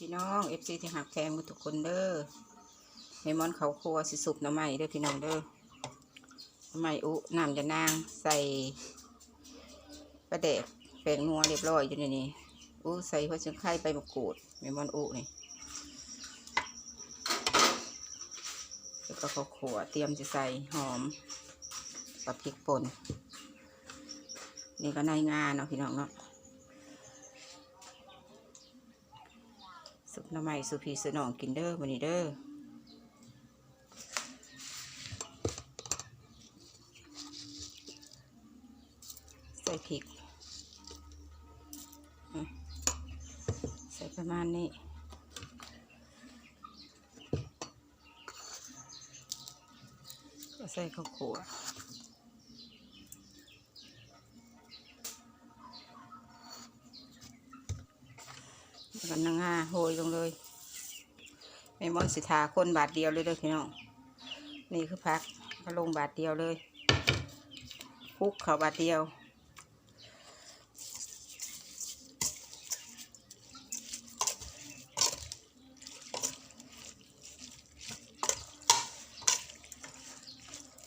พี่น้องเอฟซีที่หักแพงหมดทุกคนเด้อเมมอนเขาครัวสิสุปหน้ำใหม่เด้อพี่น้องเด้อหน้ำใหม่อุน้ำจะนางใส่ปลาเด็กแป้งนัวเรียบร้อยอยู่ในนี้อุใส่หัวเชียงไข่ใบมะกรูดเมมอนอุนี่แล้วก็ข้าวขัวเตรียมจะใส่หอมกับพริกป่นนี่ก็ในงานเนาะพี่น้องเนาะ หน้ำใหม่สุพีสนองกินเด้อวันนี้เด้อใส่พริกใส่ประมาณนี้ใส่ข้าวขัวแล้วกั นนางงาโหยลงเลยไม่มอนสิทาคนบาทเดียวเลยเด้อพี่น้องนี่คือพักก็ลงบาทเดียวเลยคุกเขาบาทเดียว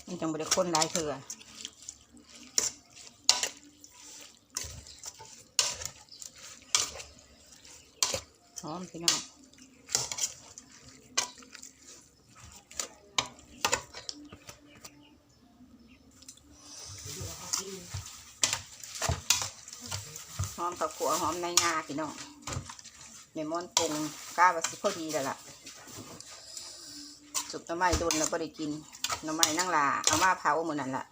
นี่จังบริคนหลายเถื่อ อมพี่น้องหอมกับขัวหอมในงาพี่น้องเมมอนปรุงก้าวสิพอดีแล้วล่ะสุกน้ำไม้โดนแล้วก็ได้กินน้ำไม้นั่งลาเอามาเผาหมดนั่นล่ะ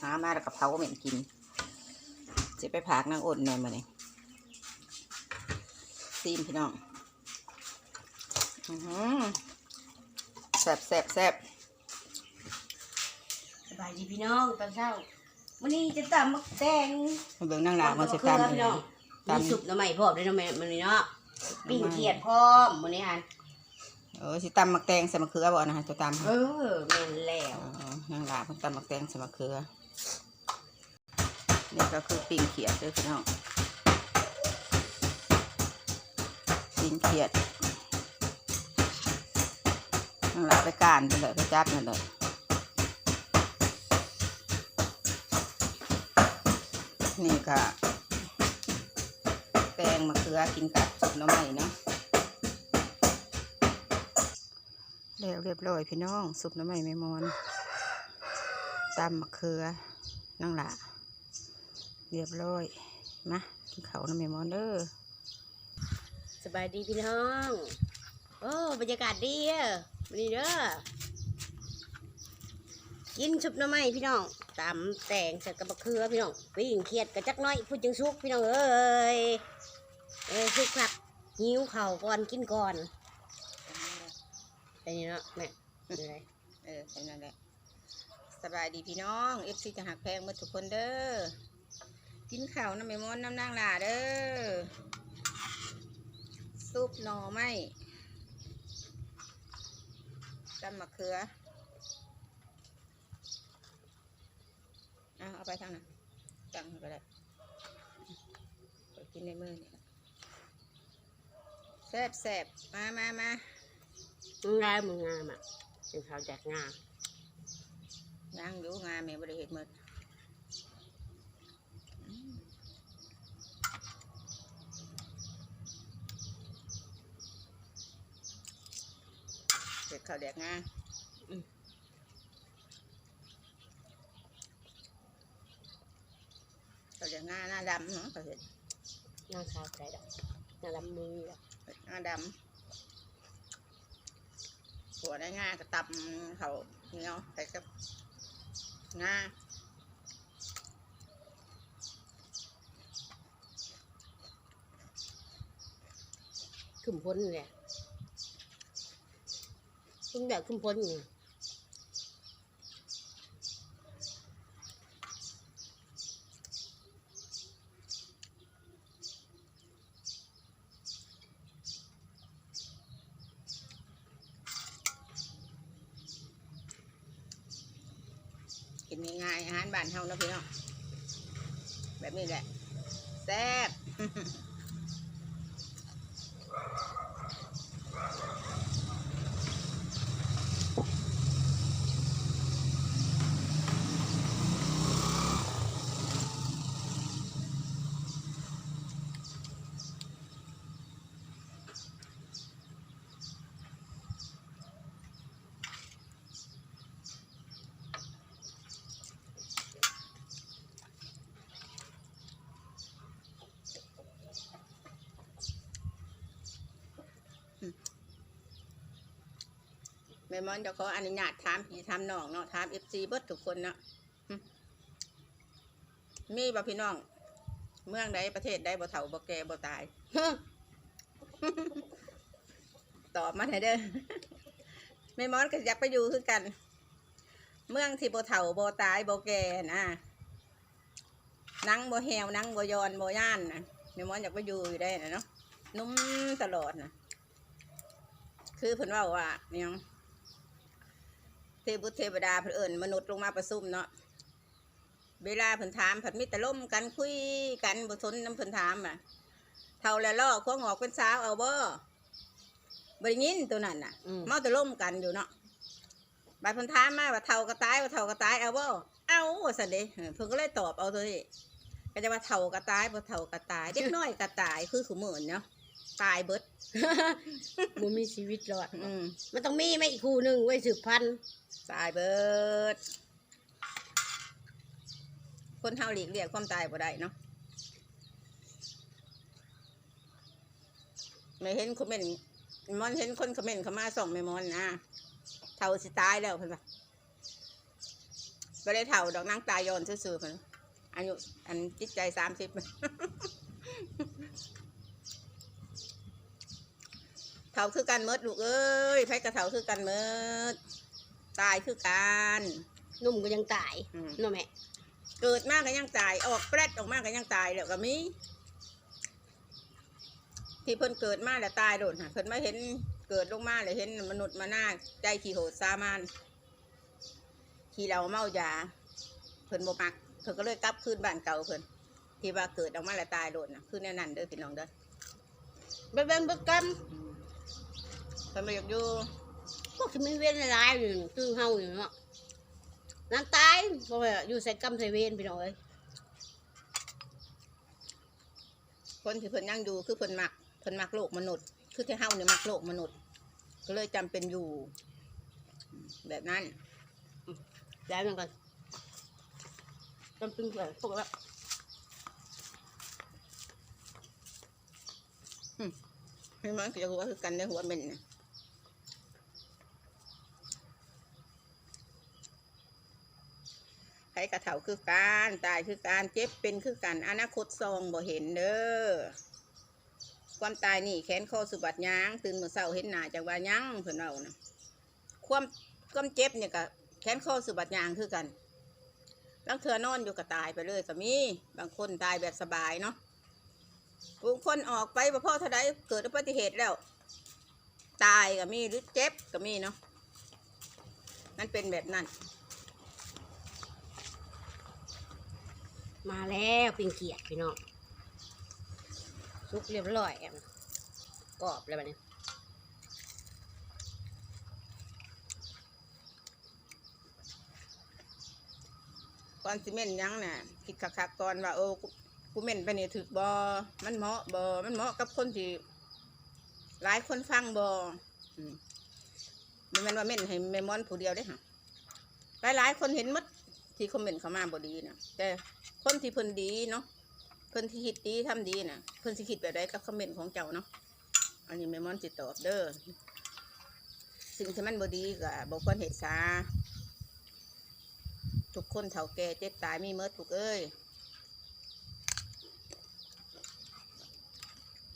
หามาแล้วก็เผาเหม็นกินจะไปผากนางอ่นแน่มาเนี่ยซีมพี่น้อง แซ่บแซ่บแซ่บสบายดีพี่น้องตอนเช้าวันนี้จะตำมักแตงมาเบิ่งนั่งลามันจะเครื่ตามพี่น้องตามมีสุปหน้ำใหม่พร้อมด้วยน้ำใหม่มันนี้เนาะปิ้งเขียดพร้อมมื้อนี้อันเออสิตำมักแตงใส่มะเขือบ่นะฮะจะตำเออแม่นแล้วอ๋อนางลาเพิ่นตำมักแตงใส่มะเขือนี่ก็คือปิ้งเขียดเด้อพี่น้องปิ้งเขียด นางลาไปกานไปเลยไปจับนั่นเลยนี่ก็แตงมะเขือกินกับซุปน้ำใหม่เนาะแล้วเรียบร้อยพี่น้องซุปน้ำใหม่ไม่มอนตำมะเขือนั่งละเรียบร้อยมากินเขาน้ำไม่มอนเด้อสบายดีพี่น้อง โอ้ บรรยากาศดีอะ นนี้เด้อกินสุปหน้ำใหม่พี่น้องตำแตงใส่กระบะเขือพี่น้องปิ้งเขียดกระจักน้อยพูดจังสุกพี่น้องเอ้ยเอ้ยสุกครับหิวเข่าก่อนกินก่อนเป็นยังเนาะแม่เป็นไรเออแค่นั้นแหละสบายดีพี่น้องเอฟซีจะหักแพงหมาทุกคนเด้อกินข้าวน้ำไม่มอนน้ำนางลาเด้อซุปหน่อไม้ ตำมะเขือเอาเอาไปทางนั้นจังไปเลยไปกินในมือนี่แซ่บแซ่บมามามามึงได้มึงงามอะเป็นข้าวแจกงาย่างอยู่งานแม่บริเหตุหมด ข้าวแดกงาข้าวแดกงาหน้าดำเนาะข้าวเห็ดงาขาวใจดอกงาลำมือดอกหน้าดำหัวได้งาก็ตับเขาเหนียวใส่กับงาขึ้นพ้นนี่แหละขึ้ นแบบขึ้นพ้นอยู่กินง่ายๆอาหารบ้านเฮานะพี่เนาะแบบนี้แหละแซ่บ แม่มอนจะขออนุญาตถามพี่ถามน้องเนาะถามเอฟซีเบิดทุกคนเนาะมีบ่พี่น้อง เมืองใดประเทศใดบ่เฒ่าบ่แก่บ่ตายตอบมาให้เด้อแม่มอนก็อยากไปอยู่คือกัน เมืองที่บ่เฒ่าบ่ตายบ่แก่นะนังบ่แหวนังบ่ยอนบ่ย่านนะแม่มอนอยากไปอยู่อยู่ได้นะเนาะนุ่มตลอดนะคือเพิ่นว่าว่าเนี่ย ทพบุตรเทวดาเพิ่นเอิ้นมนุษย์ลงมาประชุมเนาะเวลาเพิ่นถามเพิ่นมีแต่ล่มกันคุยกันบ่สนน้ำเพิ่นถามอะเท่าแล้วล่อควงออกเป็นสาวเอาบ่บ่ได้ยินตัวนั้นน่ะอืม เมาแต่ล่มกันอยู่เนาะบาดเพิ่นถามมาว่าเท่าก็ตายว่าเท่าก็ตายเอาบ่เอาว่าซั่นเด้เออเพิ่นก็เลยตอบเอาตัวนี้ก็จะว่าเท่าก็ตายบ่เท่าก็ตายเด็กน้อยก็ตายคือขุมื้อเนาะ ตายเบิด บ่มีชีวิตรอด อืมมันต้องมีไหมอีกคู่หนึ่งไว้สืบพันธุ์ตายเบิด คนเฮาหลีกเลี่ยงความตายบ่ได้เนาะไม่เห็นคอมเมนต์มอนเห็นคนคอมเมนต์เขามาส่งไม่มอนนะเท่าสิตายแล้วเพิ่นว่าบ่ได้เท่าดอกนางตายย้อนซื่อๆเพิ่นอายุอันจิตใจสามสิบ เท่าคือกันเมิดลูกเอ้ยไผกระเท่าคือกันเมิดตายคือกันหนุ่มก็ยังตายอืมเนาะแม่เกิดมากก็ยังตายออกแปรดออกมากก็ยังตายแล้วก็มีที่เพิ่นเกิดมาแล้วตายโดดค่ะเพิ่นมาเห็นเกิดลงมาเลยเห็นมนุษย์มาหน้าใจขี้โหดซามานขี้เราเมายาเพิ่นบ่มักเพิ่นก็เลยกลับคืนบ้านเก่าเพิ่นที่ว่าเกิดออกมาแล้วตายโดดนะคือแนวนั้นเด้อพี่น้องเด้อ เบิ่งเบิ่งเบิ่งกัน อืมเพิ่นบ่อยากอยู่พวกที่มีเวรหลายๆอยู่ตึงเฮาอยู่เนาะนางตายบ่ว่าอยู่ใส่กรรมใส่เวรพี่น้องเอ้ยคนที่เพิ่นยังอยู่คือเพิ่นมักเพิ่นมักโลกมนุษย์ คือที่เฮาเนี่ยมักโลกมนุษย์ ก็เลยจำเป็นอยู่ แบบนั้นแล้วนั่นก่อนจำเป็นแบบพวกละพี่มันก็จะรู้ว่าคือกันในหัวเป็นนะใคร กระเถาคือการตายคือการเจ็บเป็นคือกันอนาคตซองบ่เห็นเด้อความตายนี่แขนคอสุบัดยางตื่นมือเช้าเห็นหน้าจากว่ายังเพิ่นเอานะความความเจ็บเนี่ยก็แขนคอสุบัดยางคือกันบางเทื่อนอนอยู่ก็ตายไปเลยก็มีบางคนตายแบบสบายเนาะบางคนออกไปพ่อเท่าใดเกิดอุบัติเหตุแล้ว ตายก็มีหรือเจ็บก็มีเนาะมันเป็นแบบนั้น มาแล้วปิงเกียดพี่น้องสุกเรียบร้อยแอมกรอบเลยบันี้ก่อนสิเม่นยังน่ะคิดคักๆก่อนว่าโอ้กูเม่นไปนี่ถึกบอมันเหมาะบอมันเหมาะกับคนที่หลายคนฟังบอมมันแม่นว่าเม่นให้แม่มอนผู้เดียวได้ค่ะหลายหลายๆคนเห็นหมด ที่คอมเมนต์เขามาบดีนะแต่คนที่เพิ่นดีเนาะเพิ่นที่คิดดีทำดีนะเพิ่นสิคิดแบบใดกับคอมเมนต์ของเจ้าเนาะอันนี้แม่มอนจิตอบเด้อสิ่งที่มันบดีก็บอกควรเหตุซาทุกคนเฒ่าแก่เจ็บตายมีเมิดทุกเอ้ย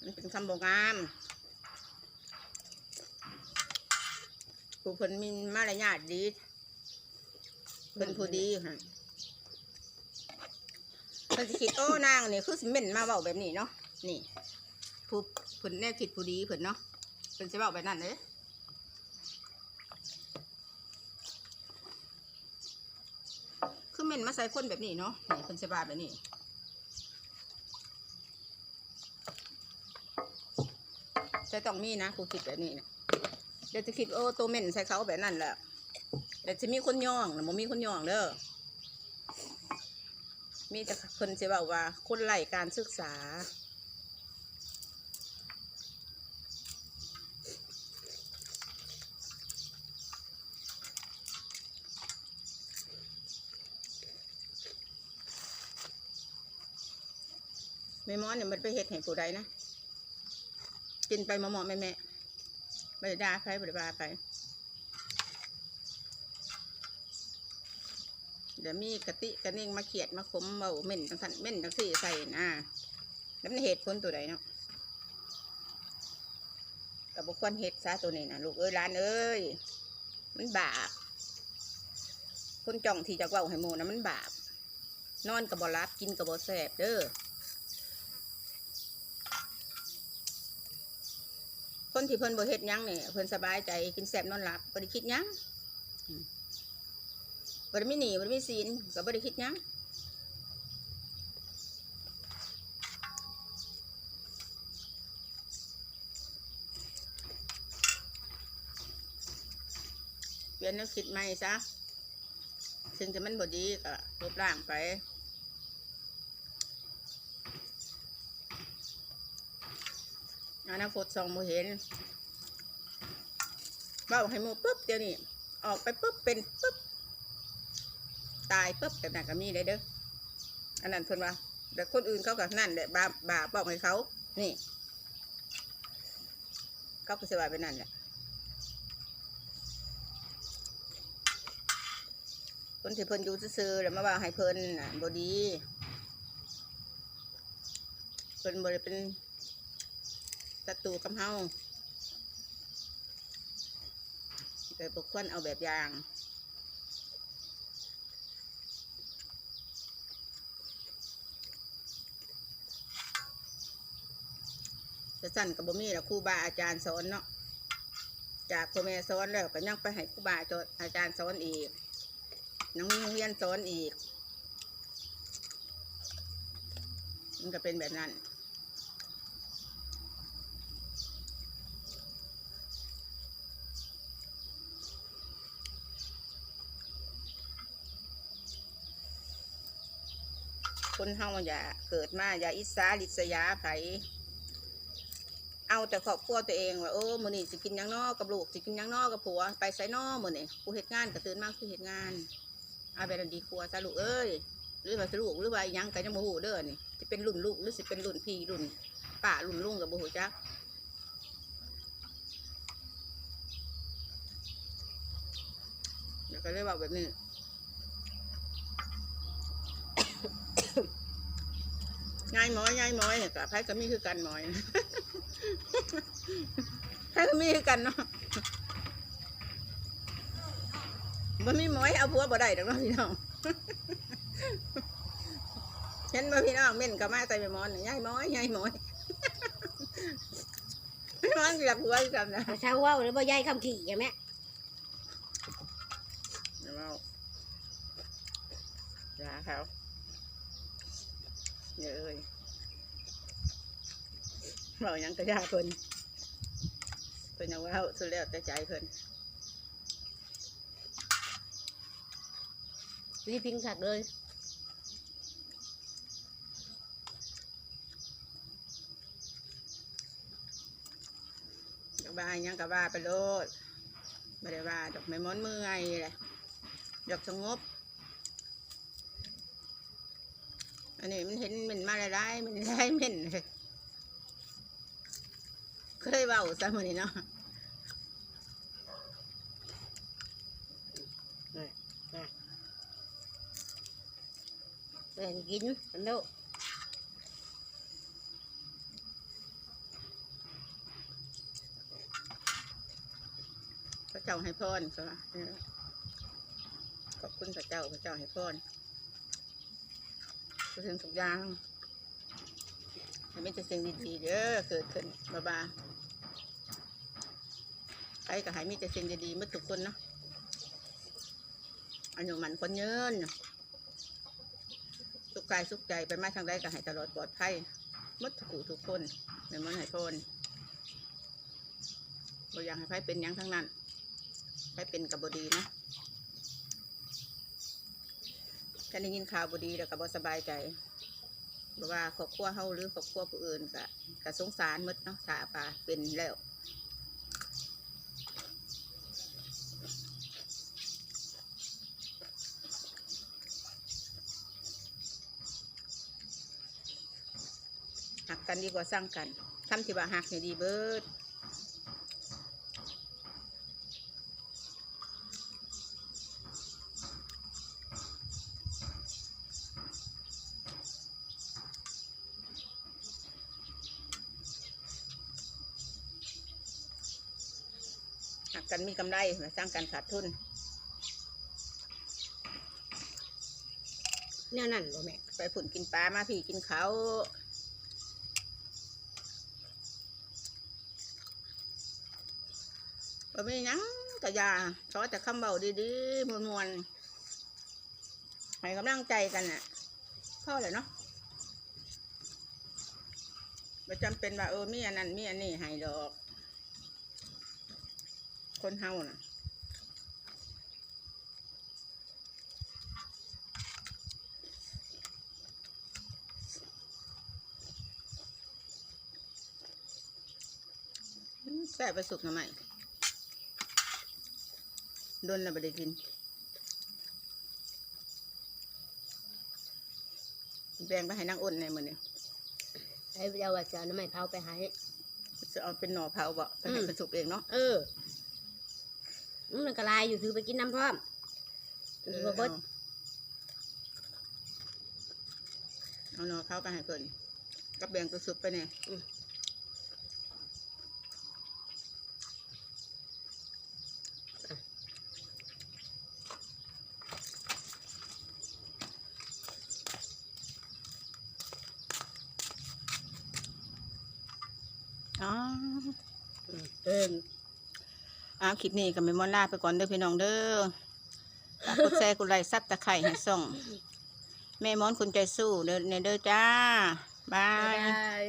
มันเป็นคำบอกงามผู้เพิ่นมีมารยาทดี เพิ่นผู้ดีค่ะเพิ่นสิคิดโอ้นางนี่คือสิเม่นมาเว้าแบบนี้เนาะนี่ผู้เพิ่นแน่คิดผู้ดีเพิ่นเนาะเพิ่นสิเว้าแบบนั้นเลยคือเม่นมาใส่คนแบบนี้เนาะนี่เพิ่นสิบาแบบนี้จะต้องมีนะกูคิดแบบนี้นะเดี๋ยวจะคิดโอ้ตัวเม่นใส่เขาแบบนั้นแหละ เดี๋ยวจะมีคนย่องนะมันมีคนย่องเด้อมีแต่คนจะบอกว่า คนไร้การศึกษา แม่มอนเนี่ยมันไปเห็ดให้ผู้ใดนะ กินไปมอมๆแม่แม่ๆไม่ได้ด่าใครไม่ได้ว่าใค เดี๋ยวมีกะติกระเน่งมาเขียดมาขมเบาเม่นจังสันเม่นจังสี่ใส่นะแล้วมันเหตุผลตัวใดเนาะกับบุคคลเหตุซะตัวนี้นะลูกเอ้ยร้านเอ้ยมันบาปคนจ้องที่จะเว้าให้โมนะมันบาปนอนกับบอรับกินกับบอแสบเด้อคนที่เพิ่นบ่เฮ็ดหยังเนี่ยเพิ่นสบายใจกินแสบนอนหลับบ่ได้คิดยัง บ่ไมีหนีบ่ไมีศีลก็บ่ได้คิดยังเปลี่ยนแนวคิดใหม่ซะถึงจะมันบดีก็ลบล้างไปอนาคตสองโมเห็นเบ้าให้มูปุ๊บเดี๋ยวนี้ออกไปปุ๊บเป็นปุ๊บ ตายปุ๊บแต่นั่นก็มีได้เด้ออันนั้นเพิ่นว่าแต่คนอื่นเขากับนั่นแหละบาบาบอกให้เขานี่เขาก็สบายไปนั่นแหละคนที่เพิ่นอยู่ซื่อๆแล้วมาว่าให้เพิ่นน่ะบ่ดีเพิ่นบ่ได้เป็นศัตรูกับเฮาแต่บ่ควรเอาแบบอย่าง จะสั่นกับบ่มีแล้วครูบาอาจารย์สอนเนาะจากพ่อแม่สอนแล้วก็ยังไปให้ครูบาอาจารย์สอนอีกนังมีโรงเรียนสอนอีก มันก็เป็นแบบนั้นคนเฮาอย่าเกิดมาอย่าอิสาลิษยาไผ เอาแต่ครอบครัวตัวเองว่าโอ้มื้อนี้สิกินหยังนอกับลูกสิกินหยังนอกับผัวไปไสน้อมื้อนี้กูเฮ็ดงานก็ตื่นมาคือเฮ็ดงานเอาไปดันดีครัวซะลูกเอ้ยหรือว่าสิลูกหรือว่าหยังก็ยังบ่ฮู้เด้อนี่จะเป็นรุ่นลูกหรือสิเป็นรุ่นพี่รุ่นป้ารุ่นลุงก็บ่ฮู้จักแล้วก็เลยว่าแบบนี้ยายหมอยยายหมอยเนี่ยกับไพ่ก็มีคือกันหมอย ไพ่ก็มีคือกันเนาะบ่มีหมอยเอาผัวบ่ได้ดอกเนาะพี่น้องเห็นบ่พี่น้องเม่นก็มาใส่ไปหมอนยายหมอยยายหมอยพี่น้องสิรักผัวคือกันนะเช้าเว่าแล้วบ่ยายคำขี่ใช่ไหมเดี๋ยวเอาอย่าเขาเดี๋ยวเอ้ย เรายังกระยาเพิ่นเพิ่นยังว่าสุดแล้วแต่ใจเพิ่นรีพิงขัดเลยอยากบ้าหยังกับบ้าไปโลดไม่ได้ว่าดอกไม้ม้อนเมื่อยเลยดอกสงบ อันนี้มันเห็นมันมาหลายๆมันหลายเม่นเลย เคยเบาซะมันนี่เนาะแบ่งกินกันเด้อพระเจ้าให้พรใช่ไหมขอบคุณพระเจ้าพระเจ้าให้พรทุกสิ่งทุกอย่าง ให้มีแต่สิ่งดีๆเด้อเกิดขึ้นบาบาใครก็ให้มีแต่สิ่งดีๆมื่อทุกคนเนาะอันอยู่มันคนเยินสุขกายสุขใจไปมาทางใดก็ให้ตลอดปลอดภัยหมดทุกผู้ทุกคนในมันให้พรบ่อยากให้ใครเป็นยังทั้งนั้นไปเป็นกับบดีนะถ้าได้ยินข่าวบดีแล้วก็บสบายใจ บอว่าครอบครัวเฮาหรือครอบครัวผู้อื่นก็ก็สงสารมดเนาะถ้าป่าเป็นแล้วหักกันดีกว่าสร้างกันทำที่ว่าหักเนี่ยดีเบิด หั กกันมีกำไรมาสร้างการขาดทุนแนวนั้นบ่แม่ไปผุ่นกินปลามาพี่กินเขาบ่มีหยังก็อยาขอแต่คำเบาดีๆมวนๆให้กำลังใจกันน่ะพ่อเลยเนาะไม่จำเป็นว่าเออมีอันนั้นมีอันนี้ให้ดอก คนเฮาน่ะแซ่บไปสุกหน่อไม้โดนแล้วไม่ได้กินแบ่งไปให้นางอ้นในมือนี่ให้เจ้าว่าจะเอาน้ำไม้เผาไปให้จะเอาเป็นหน่อเผาบ่ไปให้อืมเป็นสุกเองเนาะ เออ อืมมันก็ลายอยู่ถือไปกินน้ำพร้อมเอกินอบ่เบิดเอาเอาหน่อเผาไปให้เพิ่นกับแบ่งตัวสุกไปเนี่ยอ๋อ อืมเอิน เอา คลิปนี้กับเมมอนลาไปก่อนเด้อพี่น้องเด้อฝากกดแชร์กดไลค์ซับตะไคร่ให้ส่องแม่มอนคุณใจสู้เด้อเนี่ยเด้อจ้าบาบายยบาย